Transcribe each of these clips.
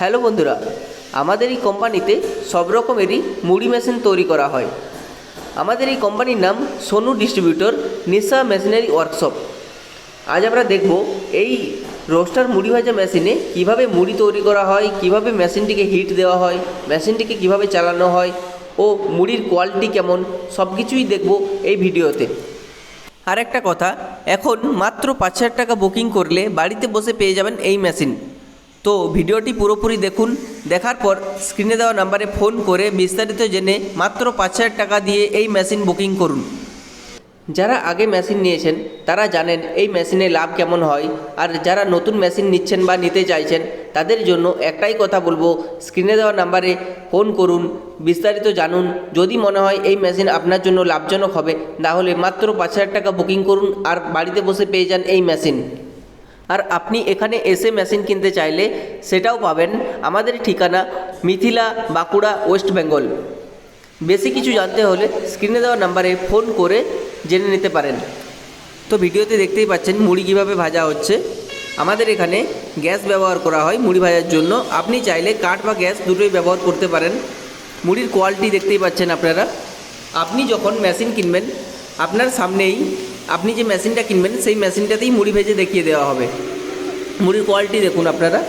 Hello বন্ধুরা, আমাদের এই কোম্পানিতে সব রকমেরই মুড়ি মেশিন তৈরি করা হয়। আমাদের এই কোম্পানির নাম Sonu distributor, Nisha machinery workshop. আজ আমরা দেখব এই রোস্টার মুড়ি ভাজা মেশিনে কীভাবে মুড়ি তৈরি করা হয়, কীভাবে মেশিনটিকে হিট দেওয়া হয়, মেশিনটিকে কীভাবে চালানো হয় ও মুড়ির কোয়ালিটি কেমন, সব কিছুই দেখব এই ভিডিওতে। আর একটা কথা, এখন মাত্র পাঁচ হাজার টাকা বুকিং করলে বাড়িতে বসে পেয়ে যাবেন এই মেশিন। তো ভিডিওটি পুরোপুরি দেখুন। দেখার পর স্ক্রিনে দেওয়া নাম্বারে ফোন করে বিস্তারিত জেনে মাত্র পাঁচ হাজার টাকা দিয়ে এই মেশিন বুকিং করুন। যারা আগে মেশিন নিয়েছেন, তারা জানেন এই মেশিনে লাভ কেমন হয়। আর যারা নতুন মেশিন নিচ্ছেন বা নিতে চাইছেন, তাদের জন্য একটাই কথা বলব, স্ক্রিনে দেওয়া নাম্বারে ফোন করুন, বিস্তারিত জানুন। যদি মনে হয় এই মেশিন আপনার জন্য লাভজনক হবে, তাহলে মাত্র পাঁচ হাজার টাকা বুকিং করুন আর বাড়িতে বসে পেয়ে যান এই মেশিন। আর আপনি এখানে এসে মেশিন কিনতে চাইলে সেটাও পাবেন। আমাদের ঠিকানা মিথিলা বাঁকুড়া, ওয়েস্ট বেঙ্গল। বেশি কিছু জানতে হলে স্ক্রিনে দেওয়া নাম্বারে ফোন করে জেনে নিতে পারেন। তো ভিডিওতে দেখতেই পাচ্ছেন মুড়ি কীভাবে ভাজা হচ্ছে। আমাদের এখানে গ্যাস ব্যবহার করা হয় মুড়ি ভাজার জন্য। আপনি চাইলে কাঠ বা গ্যাস দুটোই ব্যবহার করতে পারেন। মুড়ির কোয়ালিটি দেখতেই পাচ্ছেন আপনারা। আপনি যখন মেশিন কিনবেন, আপনার সামনেই আপনি যে মেশিনটা কিনবেন, সেই মেশিনটাতেই মুড়ি ভেজে দেখিয়ে দেওয়া হবে। মুড়ির কোয়ালিটি দেখুন আপনারা।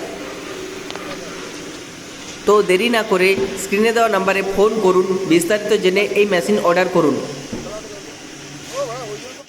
তো দেরি না করে স্ক্রিনে দেওয়া নাম্বারে ফোন করুন, বিস্তারিত জেনে এই মেশিন অর্ডার করুন।